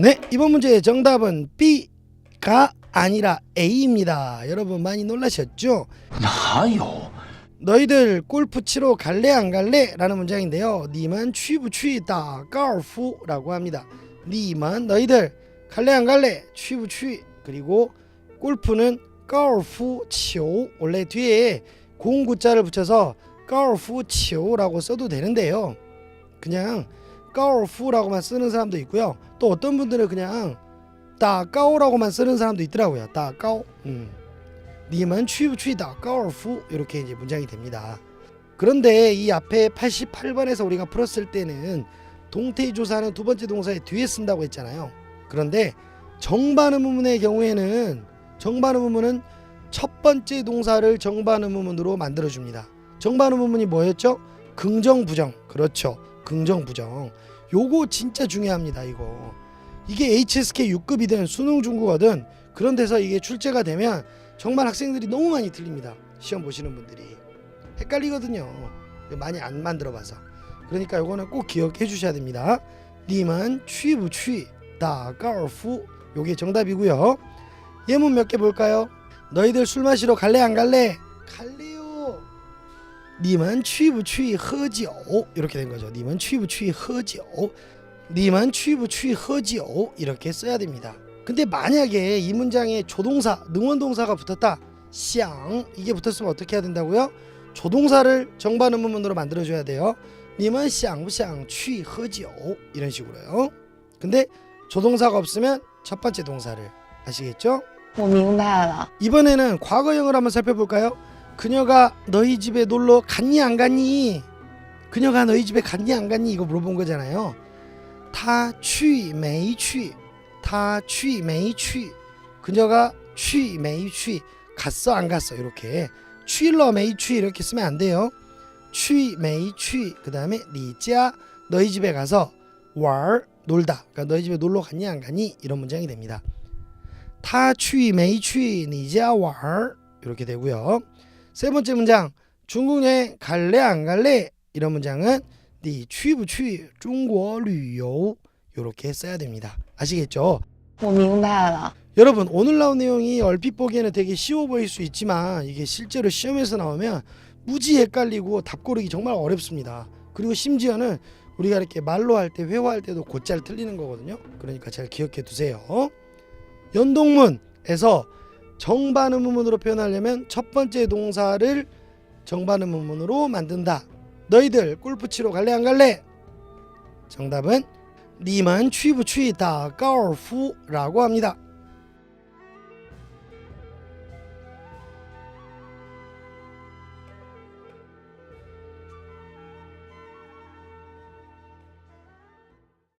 네, 이번 문제의 정답은 B가 아니라 A입니다. 여러분 많이 놀라셨죠? 哪有？ 너희들 골프 치러 갈래 안 갈래? 라는 문장인데요. 니만 취부 취다 가오프라고 합니다. 니만 너희들 갈래 안 갈래? 취부 취 그리고 골프는 가오프 치오 원래 뒤에 공구자를 붙여서 가오프 치오라고 써도 되는데요. 그냥 가오프라고만 쓰는 사람도 있고요. 또 어떤 분들은 그냥 따가오라고만 쓰는 사람도 있더라고요. 따가오. 음. 님은 취부취다 가오프 이렇게 이제 문장이 됩니다. 그런데 이 앞에 88번에서 우리가 풀었을 때는 동태조사는 두 번째 동사의 뒤에 쓴다고 했잖아요. 그런데 정반음 의문의 경우에는 정반음 의문은 첫 번째 동사를 정반음 의문으로 만들어 줍니다. 정반음 의문이 뭐였죠? 긍정 부정. 그렇죠. 긍정 부정. 요거 진짜 중요합니다, 이거. 이게 HSK 6급이든 수능 중국어든 그런 데서 이게 출제가 되면 정말 학생들이 너무 많이 틀립니다. 시험 보시는 분들이 헷갈리거든요. 많이 안 만들어 봐서. 그러니까 요거는 꼭 기억해 주셔야 됩니다. 님은 취부 취, 다가오프 요게 정답이고요. 예문 몇 개 볼까요? 너희들 술 마시러 갈래 안 갈래? 갈래요. 님은 취부 취 허지오 이렇게 된 거죠. 님은 취부 취 허지오. 님은 취부 취 허지오 이렇게 써야 됩니다. 근데 만약에 이 문장에 조동사, 능원동사가 붙었다. 想 이게 붙었으면 어떻게 해야 된다고요? 조동사를 정반 의문문으로 만들어 줘야 돼요. 님은 想不想去喝酒 이런 식으로요. 근데 조동사가 없으면 첫 번째 동사를 아시겠죠? 我明白了。 이번에는 과거형을 한번 살펴볼까요? 그녀가 너희 집에 놀러 갔니 안 갔니? 그녀가 너희 집에 갔니 안 갔니? 이거 물어본 거잖아요. 타 취, 메이 취. 타 취, 메이 그녀가 취, 메이 갔어 안 갔어 이렇게 취러 메이 이렇게 쓰면 안 돼요. 취, 메이 그 다음에 리자 너희 집에 가서 왈 놀다. 그러니까 너희 집에 놀러 갔니 안 갔니? 이런 문장이 됩니다. 타 취, 메이 취, 니자 왈 이렇게 되고요. 세 번째 문장 중국 여행 갈래 안 갈래 이런 문장은 你去不去中国旅游 이렇게 써야 됩니다. 아시겠죠? 我明白了。 여러분 오늘 나온 내용이 얼핏 보기에는 되게 쉬워 보일 수 있지만 이게 실제로 시험에서 나오면 무지 헷갈리고 답 고르기 정말 어렵습니다. 그리고 심지어는 우리가 이렇게 말로 할 때 회화할 때도 곧잘 틀리는 거거든요. 그러니까 잘 기억해 두세요. 연동문에서 정반음문으로 표현하려면 첫 번째 동사를 정반음문으로 만든다. 너희들 골프 치러 갈래 안 갈래? 정답은 니만 취부 취다 가오프라고 합니다.